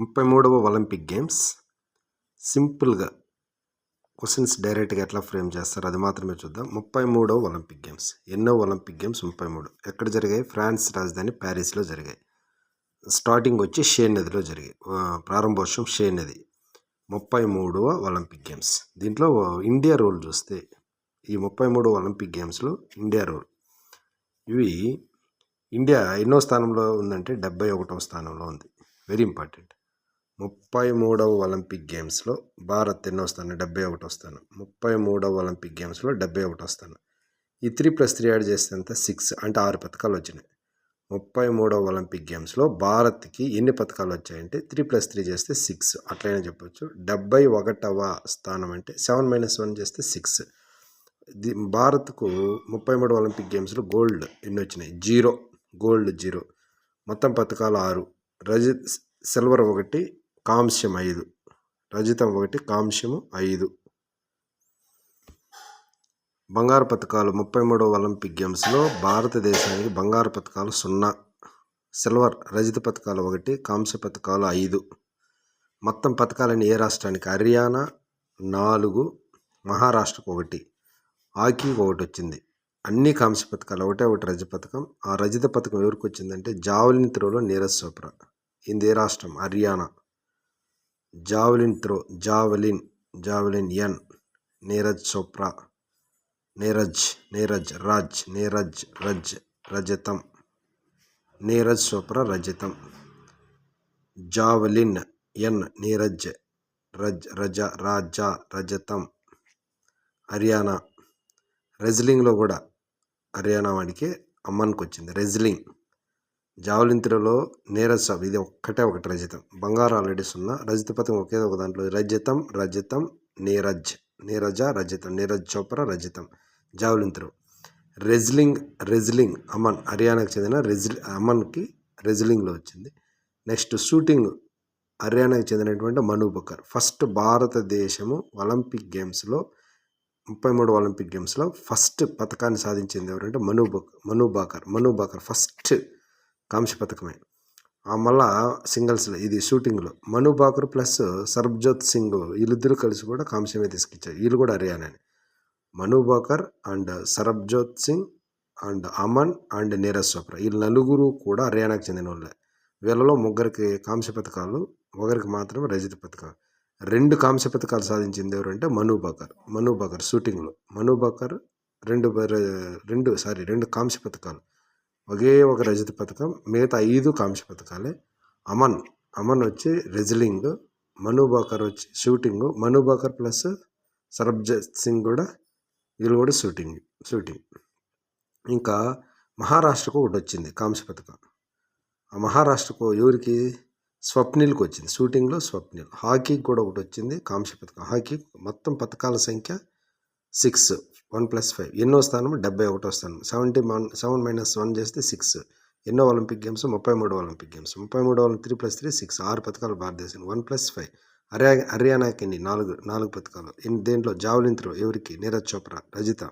ముప్పై మూడవ Olympic games. సింపుల్గా క్వశ్చన్స్ డైరెక్ట్గా ఎట్లా ఫ్రేమ్ చేస్తారు అది మాత్రమే చూద్దాం. ముప్పై మూడవ ఒలింపిక్ గేమ్స్. ఎన్నో ఒలింపిక్ గేమ్స్ ముప్పై మూడు ఎక్కడ జరిగాయి? ఫ్రాన్స్ రాజధాని ప్యారిస్లో జరిగాయి. స్టార్టింగ్ వచ్చి షే నదిలో జరిగాయి. ప్రారంభోత్సవం షే నది. ముప్పై మూడవ ఒలింపిక్ గేమ్స్. దీంట్లో ఇండియా రోల్ చూస్తే ఈ ముప్పై మూడవ ఒలింపిక్ గేమ్స్లో ఇండియా రోల్. ఇవి ఇండియా ఎన్నో స్థానంలో ఉందంటే డెబ్బై ఒకటవ స్థానంలో ఉంది. Very important. ముప్పై మూడవ ఒలింపిక్ గేమ్స్లో భారత్ ఎన్నో స్థానం డెబ్బై ఒకటి వస్తాను ముప్పై మూడవ ఒలింపిక్ గేమ్స్లో డెబ్బై ఒకటి వస్తాను ఈ త్రీ ప్లస్ త్రీ యాడ్ చేసేంత సిక్స్ అంటే ఆరు పథకాలు వచ్చినాయి. ముప్పై మూడవ ఒలింపిక్ గేమ్స్లో భారత్కి ఎన్ని పథకాలు వచ్చాయంటే త్రీ ప్లస్ త్రీ చేస్తే సిక్స్ అట్లయినా చెప్పొచ్చు. డెబ్బై ఒకటవ స్థానం అంటే సెవెన్ మైనస్ వన్ చేస్తే సిక్స్. ది భారత్కు ముప్పై మూడు ఒలింపిక్ గేమ్స్లో గోల్డ్ ఎన్ని వచ్చినాయి? జీరో. Gold zero. మొత్తం పథకాలు ఆరు. రజి సిల్వర్ ఒకటి కాంస్యం ఐదు. రజితం ఒకటి కాంస్యము ఐదు. బంగారు పథకాలు ముప్పై మూడవ ఒలింపిక్ గేమ్స్లో భారతదేశానికి బంగారు పథకాలు సున్నా. సిల్వర్ రజిత పథకాలు ఒకటి కాంస్య పథకాలు ఐదు. మొత్తం పథకాలని ఏ రాష్ట్రానికి? హర్యానా నాలుగు మహారాష్ట్రకు ఒకటి హాకీ ఒకటి వచ్చింది. అన్ని కాంస్య పథకాలు ఒకటే ఒకటి రజత పథకం ఆ రజిత పథకం ఎవరికి వచ్చిందంటే జావలిన్ త్రోలో నీరజ్ చోప్రా. ఇది ఏ రాష్ట్రం? Haryana. Javelin throw javelin javelin ఎన్ నీరజ్ చోప్రా నీరజ్ నీరజ్ రాజ్ నీరజ్ రజ్ రజతం నీరజ్ చోప్రా రజతం. జావలిన్ ఎన్ నీరజ్ రజ్ రజ రాజా రజతం. హర్యానా. రెజ్లింగ్లో కూడా హర్యానా వాడికి అమ్మన్కి వచ్చింది రెజ్లింగ్. జావలిన్ త్రోలో నీరజ్ సాబ్ ఇది ఒక్కటే ఒకటి రజతం. బంగారు ఆల్రెడీ సున్నా. రజత పథకం ఒకే ఒక దాంట్లో. రజతం రజతం నీరజ్. నీరజ రజతం. Neeraj Chopra రజతం. Javelin throw wrestling wrestling. Aman హర్యానాకు చెందిన రెజ్లి అమన్కి రెజ్లింగ్లో వచ్చింది. నెక్స్ట్ షూటింగ్ హర్యానాకు చెందినటువంటి మను బకర్. ఫస్ట్ భారతదేశము ఒలింపిక్ గేమ్స్లో ముప్పై మూడు ఒలింపిక్ గేమ్స్లో ఫస్ట్ పథకాన్ని సాధించింది ఎవరంటే మను బక్ మను బాకర్. మను బాకర్ ఫస్ట్ కాంస్య పథకమే. మళ్ళా సింగిల్స్లో ఇది షూటింగ్లో. మను బాకర్ ప్లస్ సర్బ్జోత్ సింగ్ వీళ్ళిద్దరూ కలిసి కూడా కాంస్యమే తీసుకొచ్చారు. వీళ్ళు కూడా హర్యానాని. Manu Bhaker and Sarabjot Singh and Aman and Neeraj Chopra. వీళ్ళు నలుగురు కూడా హర్యానాకు చెందిన వాళ్ళే వీళ్ళలో ముగ్గురికి కాంస్య పథకాలు ఒకరికి మాత్రం రజత పథకాలు రెండు కాంస్య పథకాలు సాధించింది ఎవరంటే మను బాకర్. మను బాకర్ షూటింగ్లో. మను బాకర్ రెండు రెండు సారీ రెండు కాంస్య పథకాలు. ఒకే ఒక రజత పథకం మిగతా ఐదు కాంస్య పథకాలే. అమన్ అమన్ వచ్చి రెజ్లింగ్ మనుబాకర్ వచ్చి షూటింగ్ మనుబాకర్ ప్లస్ సరబ్జత్ సింగ్ కూడా వీళ్ళు కూడా షూటింగ్ షూటింగ్. ఇంకా మహారాష్ట్రకు ఒకటి వచ్చింది కాంస్య పథకం. ఆ మహారాష్ట్రకు ఎవరికి? స్వప్నిల్కి వచ్చింది. షూటింగ్లో స్వప్నిల్. హాకీకి కూడా ఒకటి వచ్చింది కాంస్య పథకం. హాకీ మొత్తం పథకాల సంఖ్య సిక్స్. One plus five. ఎన్నో స్థానం డెబ్బై ఒకటో స్థానం seventy one seven minus one చేస్తే సిక్స్. ఎన్నో ఒలింపిక్ గేమ్స్? ముప్పై మూడు ఒలింపిక్ గేమ్స్. ముప్పై మూడు త్రీ ప్లస్ త్రీ సిక్స్. ఆరు పథకాలు భారతదేశం. One plus five. హర్యా హర్యానాకి ఎన్ని నాలుగు నాలుగు పథకాలు దేంట్లో? Javelin throw. ఎవరికి? నీరజ్ చోప్రా రజిత.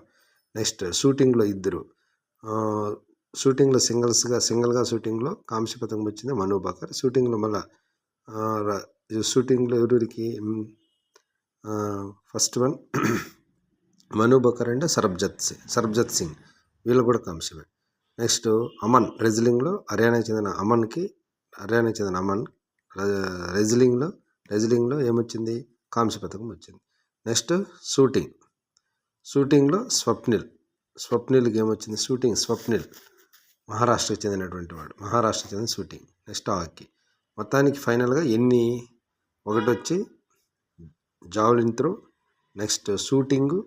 నెక్స్ట్ షూటింగ్లో ఇద్దరు. షూటింగ్లో సింగిల్స్గా సింగిల్గా షూటింగ్లో కాంస్య పథకం వచ్చింది మను బాకర్. షూటింగ్లో మళ్ళీ షూటింగ్లో ఎవరికి ఫస్ట్ వన్ మను బకర్ అంటే సరబ్జత్ సింగ్ సరబ్జత్ సింగ్. వీళ్ళు కూడా కాంస్యమే నెక్స్ట్ అమన్ రెజ్లింగ్లో హర్యానాకి చెందిన అమన్కి హర్యానాకి చెందిన అమన్ రెజ్లింగ్లో రెజ్లింగ్లో ఏమొచ్చింది? కాంస్య పథకం వచ్చింది. Next shooting. షూటింగ్లో స్వప్నిల్. స్వప్నిల్కి ఏమొచ్చింది? షూటింగ్ స్వప్నిల్. మహారాష్ట్రకు చెందినటువంటి వాడు. మహారాష్ట్రకు చెందిన షూటింగ్. Next hockey. మొత్తానికి ఫైనల్గా ఎన్ని ఒకటి వచ్చి javelin throw next shooting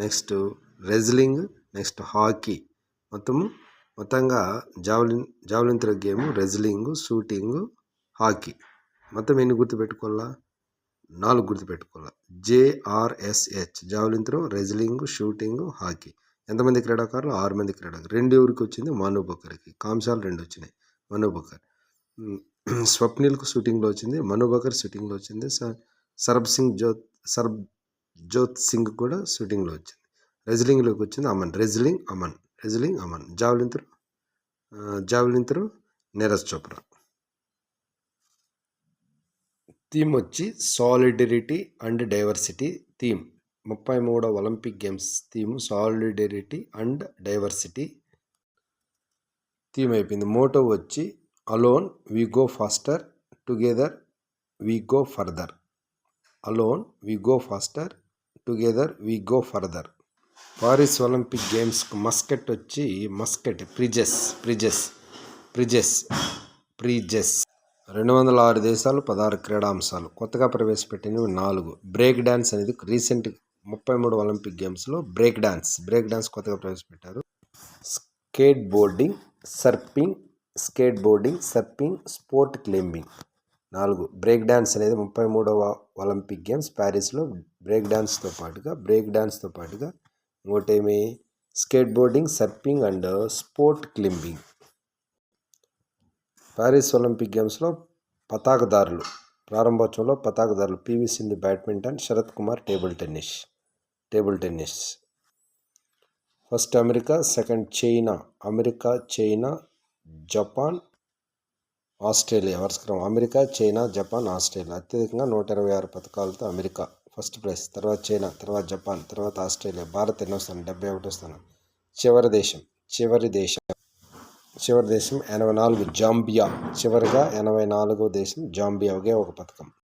next wrestling next hockey. మొత్తము మొత్తంగా javelin javelin throw game wrestling shooting hockey. మొత్తం ఎన్ని గుర్తుపెట్టుకోవాలా? నాలుగు గుర్తుపెట్టుకోవాలా. JRSH javelin throw wrestling shooting hockey. ఎంతమంది క్రీడాకారులు? ఆరు మంది క్రీడాకారులు. రెండు ఎవరికి వచ్చింది? మను బకర్కి. కాంశాలు రెండు వచ్చినాయి. మను బకర్. స్వప్నిల్కు షూటింగ్లో వచ్చింది. మను బకర్ షూటింగ్లో వచ్చింది. సర్ సరబ్ సింగ్ జ్యోత్ సర్బ్ జోత్ సింగ్ కూడా షూటింగ్లో వచ్చింది. రెజ్లింగ్లోకి వచ్చింది Aman. Wrestling Aman. Wrestling Aman. Javelin throw javelin throw Neeraj Chopra. Theme వచ్చి సాలిడరిటీ అండ్ డైవర్సిటీ థీమ్. ముప్పై మూడవ Olympic games theme solidarity and diversity theme అయిపోయింది. మోటో వచ్చి alone we go faster together we go further. Alone we go faster together we go further Paris Olympic గేమ్స్కు mascot వచ్చి mascot Phryges Phryges Phryges Phryges రెండు వందల ఆరు దేశాలు పదహారు క్రీడాంశాలు. కొత్తగా ప్రవేశపెట్టినవి నాలుగు. బ్రేక్ డ్యాన్స్ అనేది రీసెంట్ ముప్పై మూడు ఒలింపిక్ గేమ్స్లో బ్రేక్ డ్యాన్స్ బ్రేక్ డ్యాన్స్ కొత్తగా ప్రవేశపెట్టారు. Skateboarding surfing skateboarding surfing sport climbing నాలుగు. బ్రేక్ డ్యాన్స్ అనేది ముప్పై మూడవ ఒలింపిక్ గేమ్స్ ప్యారిస్లో బ్రేక్ డ్యాన్స్తో పాటుగా బ్రేక్ డ్యాన్స్తో పాటుగా ఇంకోటేమి? Skateboarding surfing and sport climbing. Paris Olympic గేమ్స్లో పతాకదారులు ప్రారంభోత్సవంలో పతాకదారులు PV Sindhu badminton Sharath Kumar table tennis table tennis. First America second China America China Japan Australia వరుసక్రమం America China Japan Australia. అత్యధికంగా నూట ఇరవై ఆరు పథకాలతో అమెరికా ఫస్ట్ ప్లేస్. తర్వాత China తర్వాత జపాన్ తర్వాత ఆస్ట్రేలియా. భారత్ ఎన్నో స్థానం డెబ్బై ఒకటో స్థానం. చివరి దేశం చివరి దేశం చివరి దేశం ఎనభై నాలుగు జాంబియా. చివరిగా ఎనభై నాలుగో దేశం జాంబియా ఒకే ఒక పథకం.